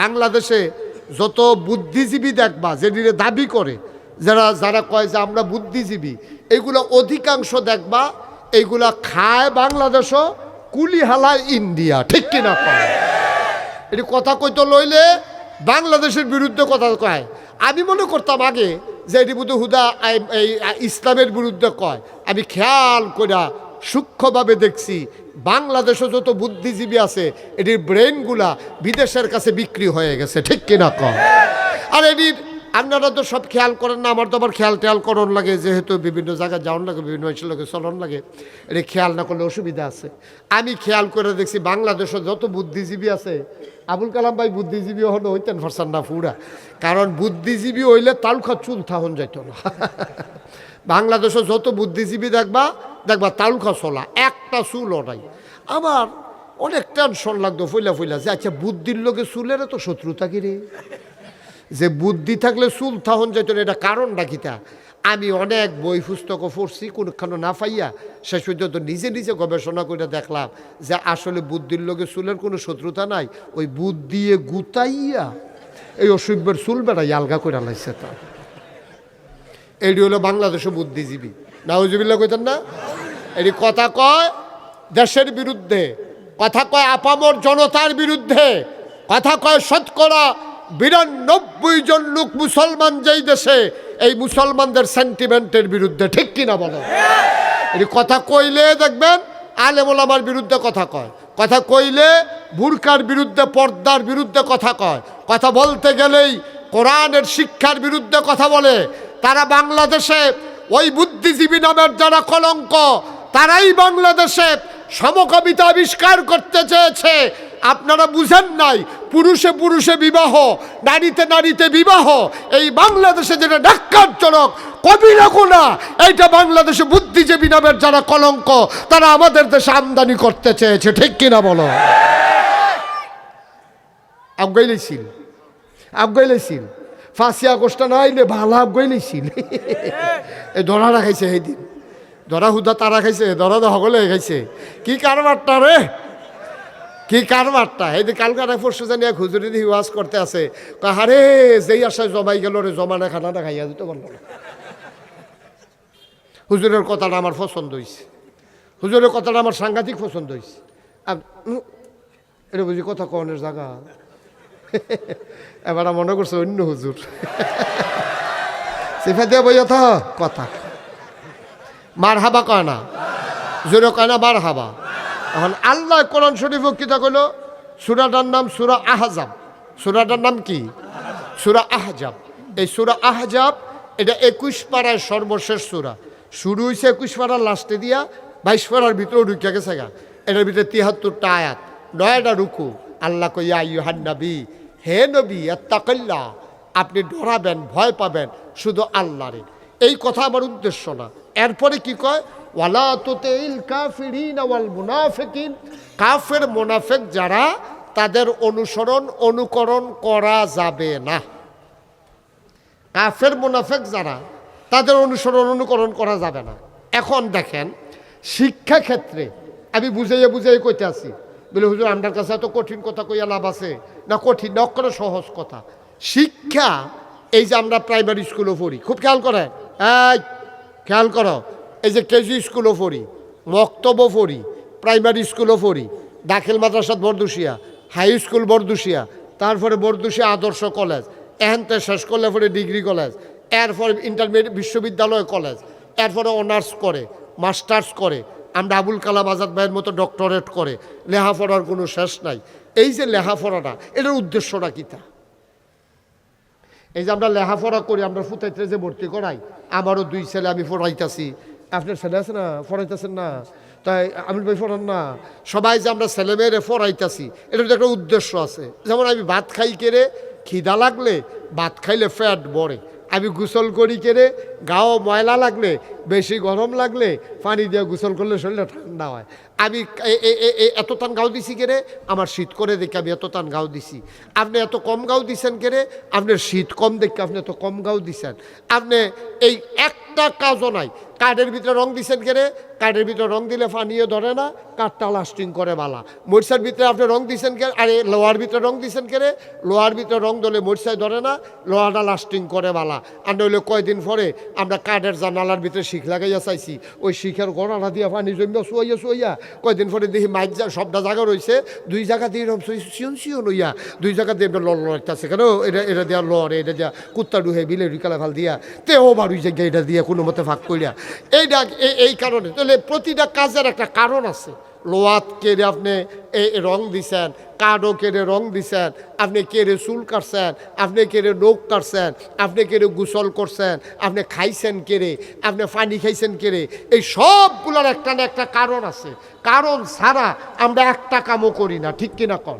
বাংলাদেশে যত বুদ্ধিজীবী দেখবা যেটিরে দাবি করে, যারা যারা কয় যে আমরা বুদ্ধিজীবী, এগুলো অধিকাংশ দেখবা এইগুলা খায় বাংলাদেশও, কুলি হালায় ইন্ডিয়া, ঠিক কিনা কয়? এটি কথা কইতো লইলে বাংলাদেশের বিরুদ্ধে কথা কয়। আমি মনে করতাম আগে যে এটি বুধ হুদা এই- ইসলামের বিরুদ্ধে কয়। আমি খেয়াল কইরা সূক্ষ্মভাবে দেখছি বাংলাদেশে যত বুদ্ধিজীবী আছে, এটির ব্রেনগুলা বিদেশের কাছে বিক্রি হয়ে গেছে, ঠিক কিনা কয় আর এটির আপনারা তো সব খেয়াল করেন না, আমার তো আবার খেয়াল টেয়াল করন লাগে, যেহেতু বিভিন্ন জায়গায় যাওয়ান লাগে, বিভিন্ন লোকে চলন লাগে, এটি খেয়াল না করলে অসুবিধা আছে। আমি খেয়াল করে দেখছি বাংলাদেশে যত বুদ্ধিজীবী আছে, আবুল কালাম ভাই বুদ্ধিজীবী হলো হইতেন ফরসান না ফুরা কারণ বুদ্ধিজীবী হইলে তালুখা চুল থাহন যাইত না। বাংলাদেশে যত বুদ্ধিজীবী দেখবা দেখবা তালুখা চলা, একটা চুলও নাই। আমার অনেক টেনশন লাগতো, ফুইলা ফুইলা যে আচ্ছা বুদ্ধির লোকে চুলের তো শত্রুতা কি রে? যে, বুদ্ধি থাকলে চুল থাহন যেত এটা কারণটা কিতা আমি অনেক বই পুস্তকও পড়ছি, কোনখানে না পাইয়া, শেষ পর্যন্ত নিজে নিজে গবেষণা করে দেখলাম যে, আসলে বুদ্ধির লোকে চুলের কোনো শত্রুতা নাই, ওই বুদ্ধিয়ে গুতাইয়া, এই অসুখের চুল বেড়াই আলগা করে লাইছে তা। এটি হলো বাংলাদেশের বুদ্ধিজীবী। নাউজুবিল্লা কইতেন না? এটি কথা কয় দেশের বিরুদ্ধে, কথা কয় আপামর জনতার বিরুদ্ধে, কথা কয় শতকরা বিরানব্বই জন লোক মুসলমান যেই দেশে, এই মুসলমানদের সেন্টিমেন্টের বিরুদ্ধে, ঠিক কিনা বলো? এটি কথা কইলে দেখবেন আলেমোলামার বিরুদ্ধে কথা কয়, কথা কইলে বুরকার বিরুদ্ধে, পর্দার বিরুদ্ধে কথা কয়, কথা বলতে গেলেই কোরআনের শিক্ষার বিরুদ্ধে কথা বলে তারা বাংলাদেশে ওই বুদ্ধিজীবী নামের যারা কলঙ্ক, তারাই বাংলাদেশে সমকবিতা আবিষ্কার করতে চেয়েছে। আপনারা বুঝেন নাই, পুরুষে পুরুষে বিবাহ, নারীতে নারীতে বিবাহ, এই বাংলাদেশে যেটা ডাক্কারজনক কবিরা গুণা এইটা বাংলাদেশে বুদ্ধিজীবী নামের যারা কলঙ্ক, তারা আমাদের দেশে আমদানি করতে চেয়েছে, ঠিক কিনা বলো? আবগাইলেছিল আবগাইলেছিল ফাঁসি আগস্টটা নাইলে ভালো আবগাইলেছিল এই ধরা রাখাইছে সেই দিন ধরা হুদা তারা খাইছে, ধরা তো সকলে খাইছে। কি কারবারটা রে? কি কারবারটা এই যে কালকে আর পরশু জানি এক হুজুরি দিয়ে ওয়াজ করতে আছে আরে যেই আশায় জমাই গেল রে, জমানা খানাটা খাইয়া দিতে পারল না। হুজুরের কথাটা আমার পছন্দ হয়েছে হুজুরের কথাটা আমার সাংঘাতিক পছন্দ হয়েছে এটা বুঝি কথা কনের জায়গা এবার মনে করছে অন্য হুজুর। কথা। মার হাবা কয় না, জোরে কয় না বার হাবা এখন আল্লাহ কোরআন শরীফ কিতা কইল, সুরাটার নাম সুরা আহজাব। সুরাটার নাম কি? সুরা আহজাব। এই সুরা আহজাব, এটা একুশ পাড়ায় সর্বশেষ সুরা। শুরু হয়েছে একুশ পাড়ার লাস্টে দিয়া বাইশ পাড়ার ভিতরে ঢুকিয়া গেছে গা। এটার ভিতরে তিয়াত্তরটা আয়াত, নয়টা রুকু। আল্লাহ কইয়া ইউহান নবী, হে নবী এত্তাকাল্লা আপনি ডরাবেন, ভয় পাবেন, শুধু আল্লাহরে এই কথা আমার উদ্দেশ্য না। এরপরে কি কয়, ওয়ালা তুতিল কাফিরিন ওয়াল মুনাফিকিন কাফের মুনাফিক যারা, তাদের অনুসরণ, অনুকরণ করা যাবে না। কাফের মুনাফিক যারা, তাদের অনুসরণ, অনুকরণ করা যাবে না। এখন দেখেন শিক্ষা ক্ষেত্রে আমি বুঝাইয়া বুঝাই কইতে আছি বলে, হুজুর আমার কাছে এত কঠিন কথা কইয়া লাভ আছে। না, কঠিন না করে সহজ কথা। শিক্ষা, এই যে আমরা প্রাইমারি স্কুলে পড়ি, খুব খেয়াল করে? এই, খেয়াল করো, এই যে কেজি স্কুলও পড়ি মক্তব্য পড়ি প্রাইমারি স্কুলও পড়ি, দাখিল মাদ্রাসাত বরদুশিয়া হাই স্কুল বরদুশিয়া, তারপরে বরদুশিয়া আদর্শ কলেজ এহেনতে শেষ করলে পরে ডিগ্রি কলেজ এরপরে ইন্টারমিডিয়েট বিশ্ববিদ্যালয় কলেজ এরপরে অনার্স করে মাস্টার্স করে আমরা আবুল কালাম আজাদ ভাইয়ের মতো ডক্টরেট করে, লেখাপড়ার কোনো শেষ নাই। এই যে লেখাপড়াটা, এটার উদ্দেশ্যটা কী তা? এই যে আমরা লেখাপড়া করি, আমরা ফুতাইতে যে ভর্তি করাই, আমারও দুই ছেলে আমি পড়াইতাছি। আপনার ছেলে আছে না? পড়াইতেছেন না? তাই আমি ভাই পড়ান না? সবাই যে আমরা ছেলে মেয়েরে পড়াইতাছি, এটার একটা উদ্দেশ্য আছে। যেমন আমি ভাত খাই কেড়ে, খিদা লাগলে ভাত খাইলে ফ্যাট বড়ে আমি গোসল করি কেড়ে গাও ময়লা লাগলে, বেশি গরম লাগলে, পানি দিয়ে গোসল করলে শরীরটা ঠান্ডা হয়। আমি এত টান গাও দিছি কেরে আমার শীত করে দেখে আমি এত টান গাও দিছি। আপনি এত কম গাও দিছেন কেরে আপনার শীত কম দেখে আপনি এত কম গাও দিছেন। আপনি এই একটা কাজও নাই। কার্ডের ভিতরে রং দিছেন কেরে কার্ডের ভিতরে রং দিলে ফানিয়ে ধরে না, কাঠটা লাস্টিং করে বালা। মরিচার ভিতরে আপনি রং দিছেন কে আরে, লোহার ভিতরে রং দিছেন কেরে লোহার ভিতরে রং দিলে মরিচায় ধরে না, লোহাটা লাস্টিং করে বালা। আর নইলে কয়দিন পরে আমরা কাঠের জানালার ভিতরে শিখ লাগাইয়া চাইছি। ওই শিখের গড়াটা দিয়ে পানি জমিয়া শুয়াইয়া শুয়াইয়া। কয়দিন পরে দেখি মাইক যা সবটা জায়গা রয়েছে। দুই জায়গা দিয়ে এরকম সিয়ন সিয়ন হইয়া দুই জায়গা দিয়ে এবার লড় লড়তেছে কেন? এটা এটা দেওয়া লড়, এটা দেওয়া কুত্তা ডুহে বিলে রিকালা ভালো দিয়া। তে ও বাড়ি জায়গায় এটা দিয়া কোনো মতে ফাঁক করিয়া এইটা এই- কারণে। তাহলে প্রতিটা কাজের একটা কারণ আছে। লোয়াত কেড়ে আপনি রং দিছেন কাঠও কেড়ে রং দিছেন, আপনি কেড়ে চুল কাটছেন, আপনি কেড়ে নখ কাটছেন, আপনি কেড়ে গোসল করছেন, আপনি খাইছেন কেড়ে আপনি পানি খাইছেন কেড়ে এই সবগুলোর একটা না একটা কারণ আছে। কারণ ছাড়া আমরা একটা কামও করি না, ঠিক কিনা কর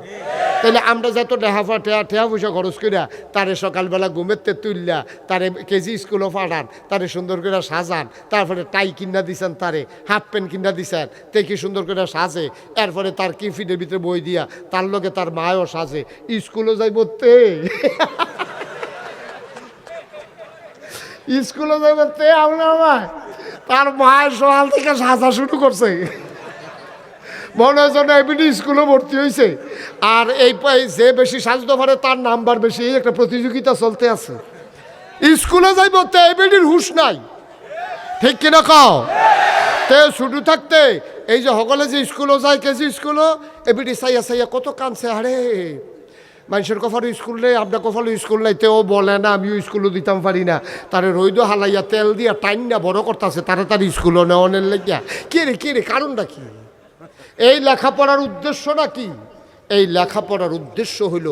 তাহলে আমরা যত টেহা টেহা টেহা পয়সা খরচ করিয়া তারে সকালবেলা ঘুমেতে তুললা তারে কেজি স্কুলও পাঠান, তারে সুন্দর করে সাজান, তারপরে টাই কিনা দিছেন তারে, হাফ প্যান্ট কিনা দিছেন, তে কি সুন্দর করে সাজে, এরপরে তার কিফিনের ভিতরে বই দিয়া, তার লগে তার মায়ও সাজে। স্কুলও যাইব তে। স্কুলে যাইব তে আপনার মায় তার মায়ের সকাল থেকে সাজা শুরু করছে। মনে হয় যেন এমনি স্কুলে ভর্তি হয়েছে আর এই যে বেশি সাজতে পারে, তার নাম্বার বেশি। এই একটা প্রতিযোগিতা চলতে আছে। স্কুলে যাইব তে, এমনির হুশ নাই। ঠিক কিনা কও? তে শুধু থাকতে এই যে সকলে যে স্কুলও যায় কেজি স্কুলও? এবিডি চাইয়া চাইয়া কত কানছে, আরে। মানুষের কফারও স্কুল নেই, আপনার কফারও স্কুল নাই, তেও বলে না, আমিও স্কুলও দিতাম পারি না। তারে রইদ হালাইয়া তেল দিয়া টাইম না বড় করতেছে তার স্কুলও নেওয়ানের লেগিয়া। কে রে কে রে, কারণটা কি? এই লেখাপড়ার উদ্দেশ্যটা কি? এই লেখাপড়ার উদ্দেশ্য হইল,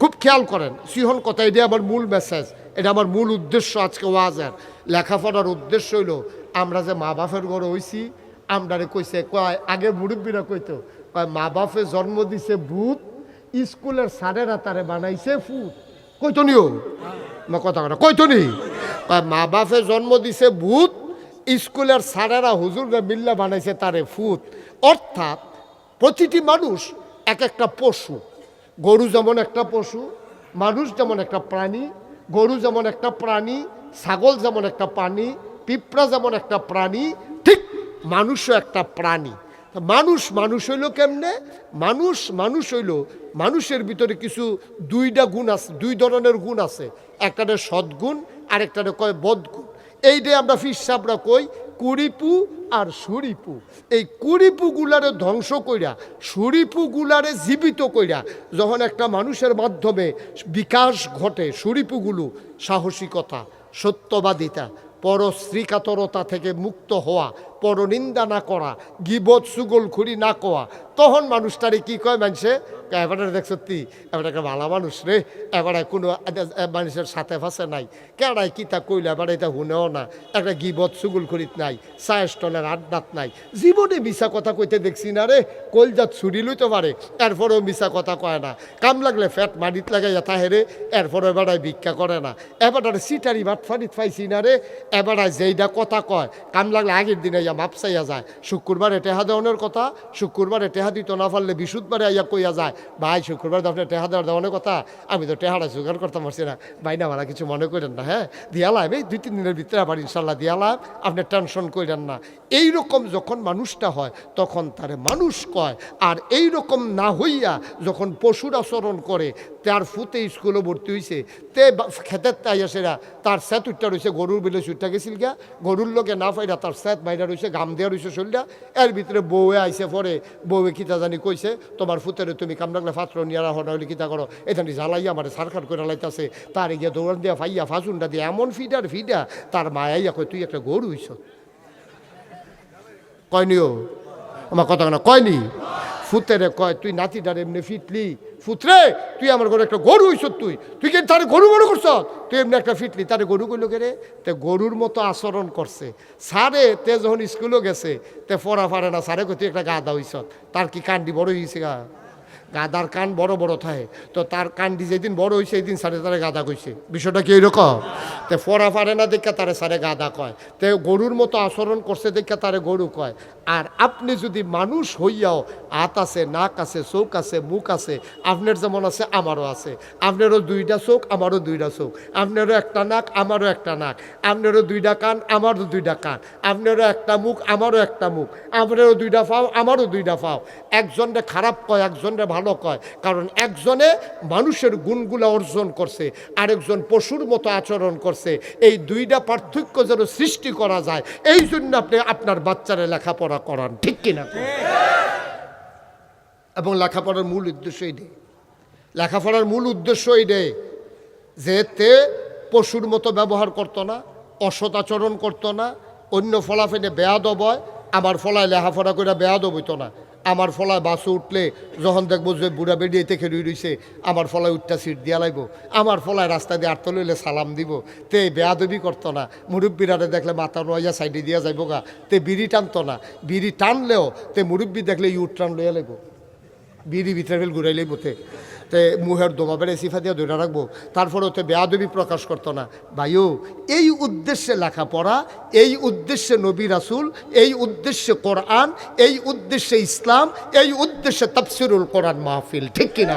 খুব খেয়াল করেন, সিহন কথা এটা আমার মূল মেসেজ এটা আমার মূল উদ্দেশ্য আজকে ওয়াজের। লেখাপড়ার উদ্দেশ্য হইল, আমরা যে মা বাপের ঘরে হইছি আমরারে কইছে, কয়, আগে মুরব্বীরা কইতো, কয়, মা বাপে জন্ম দিছে ভূত, স্কুলের স্যারেরা তারে বানাইছে ফুট। কইতো নিও না, কথা কথা কইতো নি? কয়, মা বাপে জন্ম দিছে ভূত, স্কুলের স্যারেরা হুজুররা মিল্লা বানাইছে তারে ফুত অর্থাৎ প্রতিটি মানুষ এক একটা পশু। গরু যেমন একটা পশু, মানুষ যেমন একটা প্রাণী, গরু যেমন একটা প্রাণী, ছাগল যেমন একটা প্রাণী, পিঁপড়া যেমন একটা প্রাণী মানুষও একটা প্রাণী। মানুষ মানুষ হইল কেমনে? মানুষ মানুষ হইল, মানুষের ভিতরে কিছু দুইটা গুণ আছে, দুই ধরনের গুণ আছে। একটারে সদ্গুণ আর একটারে কয় বদগুণ। এইটাই আমরা ফিসাবরা কই, কুড়িপু আর সুরিপু। এই কুড়িপু গুলারে ধ্বংস কইরা, সুরিপু গুলারে জীবিত কইরা, যখন একটা মানুষের মাধ্যমে বিকাশ ঘটে, সুরিপুগুলো সাহসিকতা, সত্যবাদিতা পরশ্রীকাতরতা থেকে মুক্ত হওয়া পরনিন্দা না করা, গিবত, সুগল খুরি না কোয়া। তখন মানুষটারে কি কয় মানুষে? এবারে দেখ সত্যি, এবার একটা ভালো মানুষ রে, এবারে কোনো মানুষের সাথে ফাঁসে নাই। কেড়াই কি তা কইলে, এবার এটা শুনেও না। একটা গিবত, সুগুল খুরিত নাই চায় স্টলের আড্ডাত নাই। জীবনে মিশা কথা কইতে দেখছি না রে, কলজাত ছুরি লইতে পারে, এরপরেও মিশা কথা কয় না। কাম লাগলে ফ্যাট মাটিত লাগাইয়া তাহেরে এরপরে এবারে ভিক্ষা করে না। এবারে সিটারি ভাত ফাটিত পাইছি না রে, এবারে যেইটা কথা কয়, কাম লাগলে আগের দিনে ইয়া মাপসাইয়া যায়। শুক্রবারে টেহা দেওয়ানোর কথা, শুক্রবারে টেহা দিত না পারলে বিশুদ্ধবারে আইয়া কইয়া যায়। ভাই, শুক্রবার আপনার টেহা দেওয়ার দেওয়ানোর কথা, আমি তো টেহাটা জোগাড় করতে পারছি না। ভাই না আমার কিছু মনে করেন না হ্যাঁ? দিয়ালাম এই দুই, তিন দিনের ভিতরে আবার ইনশাল্লাহ দিয়ালাম আপনি টেনশন করেন না। এই রকম যখন মানুষটা হয়, তখন তারে মানুষ কয়। আর এই রকম না হইয়া যখন পশুর আচরণ করে, তার ফুতে স্কুলে ভর্তি হয়েছে তে খেতের তাইয়া সেরা তার স্যাত উঠটা রয়েছে গরুর বিলে সুটটা গেছিল গিয়া, গরুর লোকে না পাইরা তার স্যাত বাইরা রয়েছে গাম দেওয়া রয়েছে শরীরটা। এর ভিতরে বউয়ে আইসে পরে, বউয়ে কিতা জানি কইছে, তোমার ফুতেরে তুমি কাম লাগলে পাত্র নিয়ে রাখো নাহলে কিতা করো? এখানে জ্বালাইয়া আমার সারখার করে লাইতাছে। তার গিয়ে দৌড়ান দিয়া ফাইয়া ফাজুনটা দিয়ে এমন ফিডার ফিডা, তার মায়াইয়া কয়, তুই একটা গরু হইছ? কয়নিও আমার কথা কয়নি ফুতেরে কয়, তুই নাতিটার এমনি ফিটলি ফুতরে, তুই আমার ঘরে একটা গরু হইছ তুই। তুই কি তার গরু গরু করছ? তুই এমনি একটা ফিটলি। তারে গরু কইলো, কে রে? তে গরুর মতো আচরণ করছে। সারে, তে যখন স্কুলও গেছে, তে পড়া পারে না। সারে কই, তুই একটা গাদা হইছ। তার কি কান্দি বড় হয়েছে গা? গাদার কান বড় বড় থাকে। তো তার কানটি যেদিন বড় হয়েছে এই দিন সারে তারে গাদা কইছে। বিষয়টা কি এইরকম? তে ফরা পারে না দেখে তারে সারে গাদা কয়। তে গরুর মতো আচরণ করছে দেখে তারে গরু কয়। আর আপনি যদি মানুষ হইয়াও, হাত আছে, নাক আছে, চোখ আছে, মুখ আছে, আপনার যেমন আছে, আমারও আছে। আপনারও দুইটা চোখ, আমারও দুইটা চোখ। আপনারও একটা নাক, আমারও একটা নাক। আপনারও দুইটা কান, আমারও দুইটা কান। আপনারও একটা মুখ, আমারও একটা মুখ। আপনারও দুইটা ফাও, আমারও দুইটা ফাও। একজনরে খারাপ কয়, একজনরে ভালো কয়। কারণ একজনে মানুষের গুণগুলো অর্জন করছে, আরেকজন পশুর মতো আচরণ করছে, এই দুইটা পার্থক্য যেন সৃষ্টি করা যায়, এই জন্য আপনি আপনার বাচ্চারা লেখাপড়া করান, ঠিক কিনা এবং লেখাপড়ার মূল উদ্দেশ্য এটাই। লেখাপড়ার মূল উদ্দেশ্য এটাই যে তে পশুর মতো ব্যবহার করতো না, অসৎ আচরণ করতো না, অন্য ফলাফেনে বেয়াদব হয় আমার ফলায় লেখাপড়া করে বেয়াদব হইতো না। আমার ফলায় বাসে উঠলে যখন দেখব যে বুড়া বেরিয়ে থেকে রুই রইছে, আমার ফলায় উঠটা সিট দিয়া লাগব আমার ফলায় রাস্তা দিয়ে আটতে লইলে সালাম দিব। তে বেয়াদবি করতো না। মুরব্বীরারে দেখলে মাথা নয়া সাইডে দিয়া যাইব গা তে বিড়ি টানতো না। বিড়ি টানলেও তে মুরব্বী দেখলে ইউট টান লইয়া লাগবো বিড়ি ভিতরে ঘুরাইলেই বোতে তে মুহের দোমাবের সিফা দিয়ে ধরে রাখব তারপরে ওতে বেয়াদবি প্রকাশ করতো না। ভাইও, এই উদ্দেশ্যে লেখাপড়া, এই উদ্দেশ্যে নবী রাসুল, এই উদ্দেশ্যে কোরআন, এই উদ্দেশ্যে ইসলাম, এই উদ্দেশ্যে তাফসিরুল কোরআন মাহফিল, ঠিক কিনা